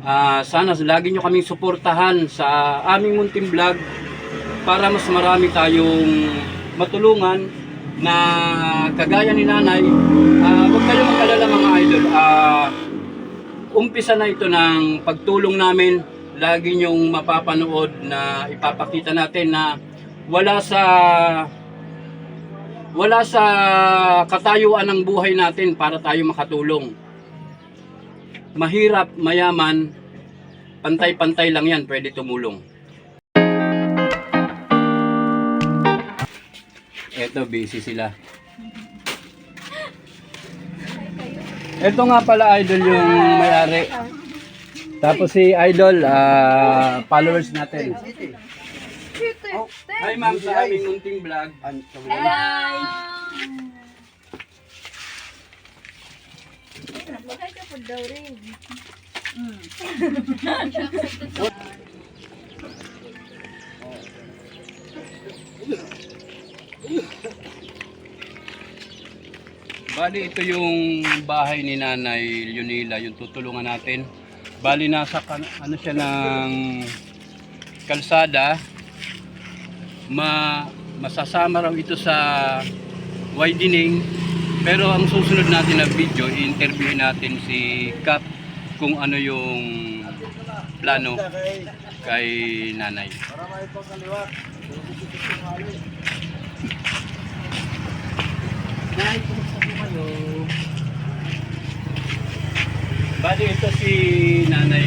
Ah, sana lagi nyo kaming suportahan sa aming munting vlog para mas marami tayong matulungan na kagaya ni nanay. Ah, huwag kayong mag-alala mga idol. Ah, umpisa na ito ng pagtulong namin. Lagi nyong mapapanood na ipapakita natin na wala sa wala sa katayuan ng buhay natin para tayo makatulong. Mahirap, mayaman, pantay-pantay lang yan, pwede tumulong. Eto, busy sila. Ito nga pala, Idol, yung may-ari. Tapos si Idol, ah, followers natin. Hi ma'am, sa aming munting vlog. Bakit po daw rin? Bali, ito yung bahay ni Nanay Leonila, yung tutulungan natin. Bali, nasa ano siya ng kalsada. Ma masasama raw ito sa widening. Pero ang susunod natin na video, i-interview natin si Kap kung ano yung plano kay Nanay. Nay, kumusta kayo? Bali, ito si Nanay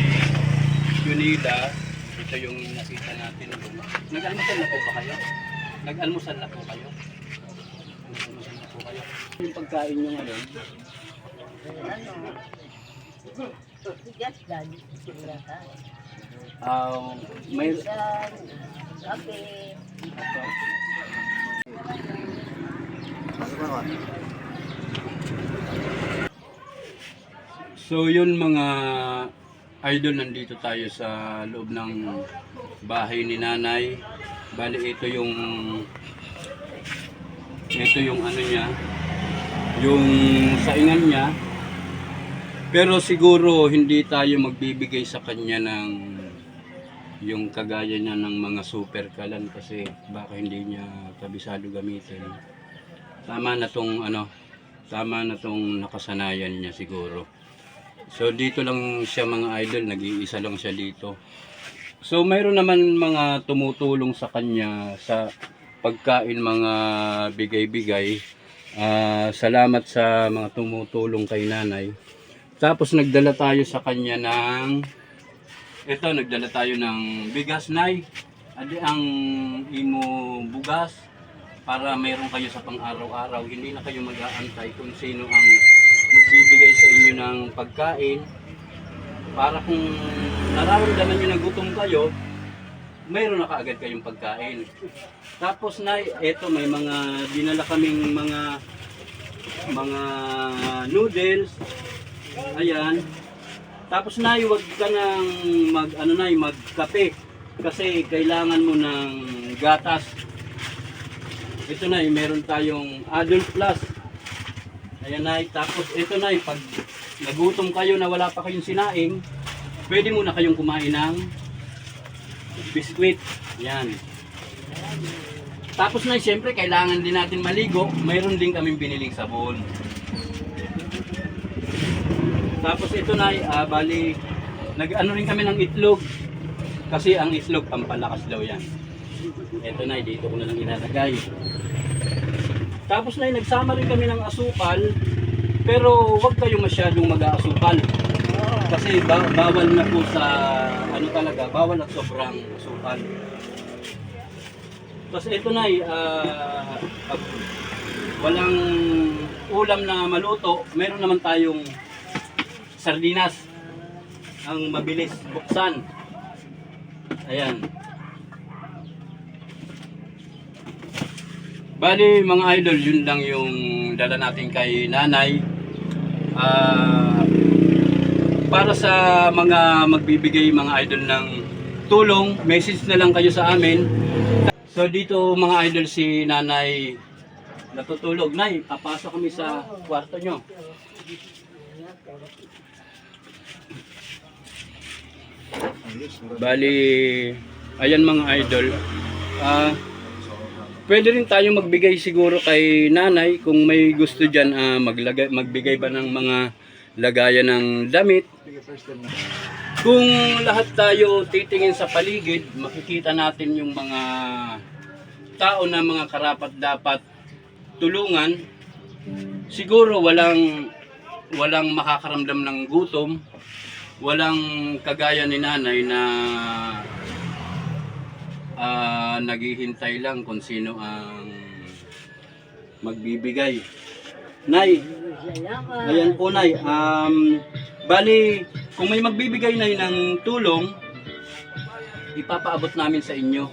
Yunida. Ito yung nakita natin. Nag-almusal na po ba kayo? Nag-almusal na po kayo? Nag-almusal? Yung pagkain nyo ngayon, Bigas dan. Wala ka. ah, may... Kape. So yun mga idol, nandito tayo sa loob ng bahay ni nanay. Bali ito yung ito yung ano niya, yung saingan niya. Pero siguro hindi tayo magbibigay sa kanya ng yung kagaya niya ng mga super kalan kasi baka hindi niya kabisado gamitin. Tama na tong ano, tama na tong nakasanayan niya siguro. So dito lang siya mga idol, nag-iisa lang siya dito. So mayroon naman mga tumutulong sa kanya sa pagkain mga bigay-bigay. Ah, salamat sa mga tumutulong kay nanay. Tapos nagdala tayo sa kanya ng ito, nagdala tayo ng bigas nay. Adi ang imo bugas para mayroon kayo sa pang-araw-araw. Hindi na kayo mag-aantay kung sino ang magbibigay sa inyo ng pagkain para kung nararamdaman nyo na gutom kayo, mayroon na kaagad kayong pagkain. Tapos na, eto may mga dinala kaming mga mga noodles. Ayan. Tapos na, huwag ka nang mag ano na, magkape kasi kailangan mo ng gatas. Ito na, meron tayong adult plus. Ayan na, tapos ito na, pag nagutom kayo na wala pa kayong sinaing, pwede muna kayong kumain ng biskwit. Yan. Tapos na, siyempre, kailangan din natin maligo. Mayroon din kaming biniling sabon. Tapos ito na, ah, bali, nag-ano rin kami ng itlog. Kasi ang itlog, pampalakas daw yan. Ito na, dito ko na lang ilalagay. Tapos na, nagsama rin kami ng asukal. Pero wag kayo masyadong mag-aasukal. Kasi ba- bawal na po sa, ano talaga, bawal at sobrang asukal. Tapos ito na, ah, pag walang ulam na maluto, meron naman tayong sardinas ang mabilis buksan. Ayan. Bali mga idol, yun lang yung dala natin kay nanay. Ah, para sa mga magbibigay mga idol ng tulong, message na lang kayo sa amin. So dito mga idol si nanay natutulog. Nay, papasok kami sa kwarto nyo. Bali, ayan mga idol. Ah, pwede rin tayo magbigay siguro kay nanay kung may gusto diyan maglagay magbigay ba ng mga lagayan ng damit. Kung lahat tayo titingin sa paligid, makikita natin yung mga tao na mga karapat dapat tulungan. Siguro walang walang makakaramdam ng gutom, walang kagaya ni nanay na ah, naghihintay lang kung sino ang magbibigay. Nay, ayan po Nay, um, bali, kung may magbibigay Nay ng tulong, ipapaabot namin sa inyo.